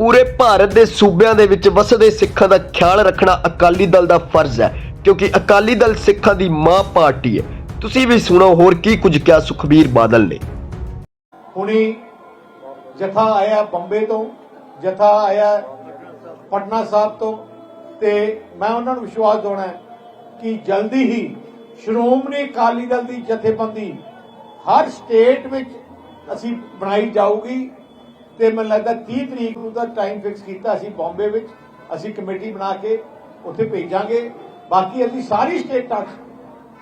ਪੂਰੇ ਭਾਰਤ ਦੇ ਸੂਬਿਆਂ ਦੇ ਵਿੱਚ ਵਸਦੇ ਸਿੱਖਾਂ ਦਾ ਖਿਆਲ ਰੱਖਣਾ ਅਕਾਲੀ ਦਲ ਦਾ ਫਰਜ਼ ਹੈ, ਕਿਉਂਕਿ ਅਕਾਲੀ ਦਲ ਸਿੱਖਾਂ ਦੀ ਮਾਂ ਪਾਰਟੀ ਹੈ। ਤੁਸੀਂ ਵੀ ਸੁਣੋ, ਹੋਰ ਕੀ ਕੁਝ ਕਿਹਾ ਸੁਖਬੀਰ ਬਾਦਲ ਨੇ? ਹੁਣੀ ਜਥਾ ਆਇਆ ਬੰਬੇ ਤੋਂ, ਜਥਾ ਆਇਆ ਪਟਨਾ ਸਾਹਿਬ ਤੋਂ, ਤੇ ਮੈਂ ਉਹਨਾਂ ਨੂੰ ਵਿਸ਼ਵਾਸ ਦਿਵਾਉਣਾ ਕਿ ਜਲਦੀ ਹੀ ਸ਼੍ਰੋਮਣੀ ਅਕਾਲੀ ਦਲ ਦੀ ਜਥੇਬੰਦੀ ਹਰ ਸਟੇਟ ਵਿੱਚ ਅਸੀਂ ਬਣਾਈ ਜਾਊਗੀ। ਤੇ ਮੈਨੂੰ ਲੱਗਦਾ 30 ਤਰੀਕ ਨੂੰ ਦਾ ਟਾਈਮ ਫਿਕਸ ਕੀਤਾ ਅਸੀਂ ਬੰਬੇ ਵਿੱਚ। ਅਸੀਂ ਕਮੇਟੀ ਬਣਾ ਕੇ ਉੱਥੇ ਭੇਜਾਂਗੇ। ਬਾਕੀ ਅਸੀਂ ਸਾਰੀ ਸਟੇਟਾਂ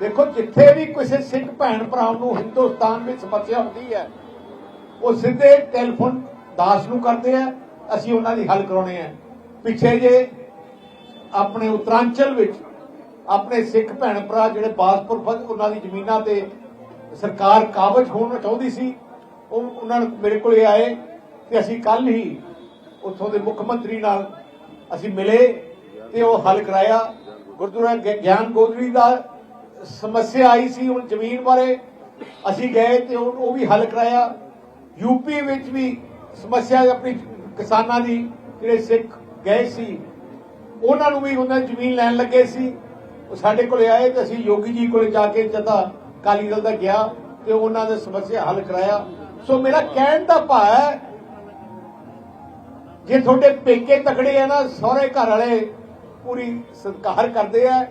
ਦੇਖੋ, ਜਿੱਥੇ ਵੀ ਕਿਸੇ ਸਿੱਖ ਭੈਣ ਭਰਾ ਨੂੰ ਹਿੰਦੁਸਤਾਨ ਵਿੱਚ ਸਮੱਸਿਆ ਹੁੰਦੀ ਹੈ, ਉਹ ਸਿੱਧੇ ਟੈਲੀਫੋਨ ਦਾਸ ਨੂੰ ਕਰਦੇ ਆ। ਅਸੀਂ ਉਹਨਾਂ ਦੀ ਹੱਲ ਕਰਾਉਣੇ ਆ। ਪਿੱਛੇ ਜੇ ਆਪਣੇ ਉਤਰਾਂਚਲ ਵਿੱਚ ਆਪਣੇ ਸਿੱਖ ਭੈਣ ਭਰਾ ਜਿਹੜੇ ਬਾਸਪੁਰ ਫਸ ਉਹਨਾਂ ਦੀ ਜ਼ਮੀਨਾਂ ਤੇ ਸਰਕਾਰ ਕਾਬਜ ਹੋਣਾ ਚਾਹੁੰਦੀ ਸੀ, ਉਹ ਉਹਨਾਂ ਨੂੰ ਮੇਰੇ ਕੋਲੇ ਆਏ। ਤੇ ਅਸੀਂ ਕੱਲ ਹੀ ਉੱਥੋਂ ਦੇ ਮੁੱਖ ਮੰਤਰੀ ਨਾਲ ਅਸੀਂ ਮਿਲੇ ਤੇ ਉਹ ਹੱਲ ਕਰਾਇਆ। ਗੁਰਦੁਆਰਾ ਗਿਆਨ ਗੋਦਰੀ ਦਾ ਸਮੱਸਿਆ ਆਈ ਸੀ ਹੁਣ ਜ਼ਮੀਨ ਬਾਰੇ। ਅਸੀਂ ਗਏ ਤੇ ਉਹ ਵੀ ਹੱਲ ਕਰਾਇਆ। ਯੂਪੀ ਵਿੱਚ ਵੀ ਸਮੱਸਿਆ ਆਪਣੀ ਕਿਸਾਨਾਂ ਦੀ, ਜਿਹੜੇ ਸਿੱਖ ਗਏ ਸੀ, ਉਹਨਾਂ ਨੂੰ ਵੀ ਉਹਨਾਂ ਦੀ ਜ਼ਮੀਨ ਲੈਣ ਲੱਗੇ ਸੀ। ਉਹ ਸਾਡੇ ਕੋਲੇ ਆਏ ਤੇ ਅਸੀਂ ਯੋਗੀ ਜੀ ਕੋਲੇ ਜਾ ਕੇ ਜਦਾ ਕਾਲੀ ਦਲ ਦਾ ਗਿਆ ਤੇ ਉਹਨਾਂ ਦੇ ਸਮੱਸਿਆ ਹੱਲ ਕਰਾਇਆ। ਸੋ ਮੇਰਾ ਕਹਿਣ ਦਾ ਭਾਵ ਹੈ ਜੇ ਤੁਹਾਡੇ ਪੇਕੇ ਤਕੜੇ ਆ ਨਾ, ਸਹੁਰੇ ਘਰ ਵਾਲੇ ਪੂਰੀ ਸਤਿਕਾਰ ਕਰਦੇ ਆ।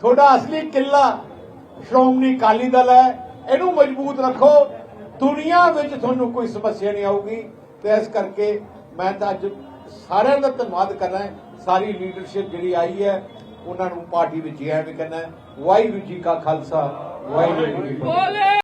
ਤੁਹਾਡਾ ਅਸਲੀ ਕਿੱਲਾ ਸ਼੍ਰੋਮਣੀ ਅਕਾਲੀ ਦਲ ਹੈ, ਇਹਨੂੰ ਮਜ਼ਬੂਤ ਰੱਖੋ। ਦੁਨੀਆ ਵਿੱਚ ਤੁਹਾਨੂੰ ਕੋਈ ਸਮੱਸਿਆ ਨਹੀਂ ਆਊਗੀ। ਤੇ ਇਸ ਕਰਕੇ ਮੈਂ ਤਾਂ ਅੱਜ ਸਾਰਿਆਂ ਦਾ ਧੰਨਵਾਦ ਕਰਨਾ ਸਾਰੀ ਲੀਡਰਸ਼ਿਪ ਜਿਹੜੀ ਆਈ ਹੈ, ਉਹਨਾਂ ਨੂੰ ਪਾਰਟੀ ਵਿੱਚ ਵੀ ਕਹਿੰਦਾ ਵਾਹਿਗੁਰੂ ਜੀ ਕਾ ਖਾਲਸਾ, ਵਾਹਿਗੁਰੂ ਜੀ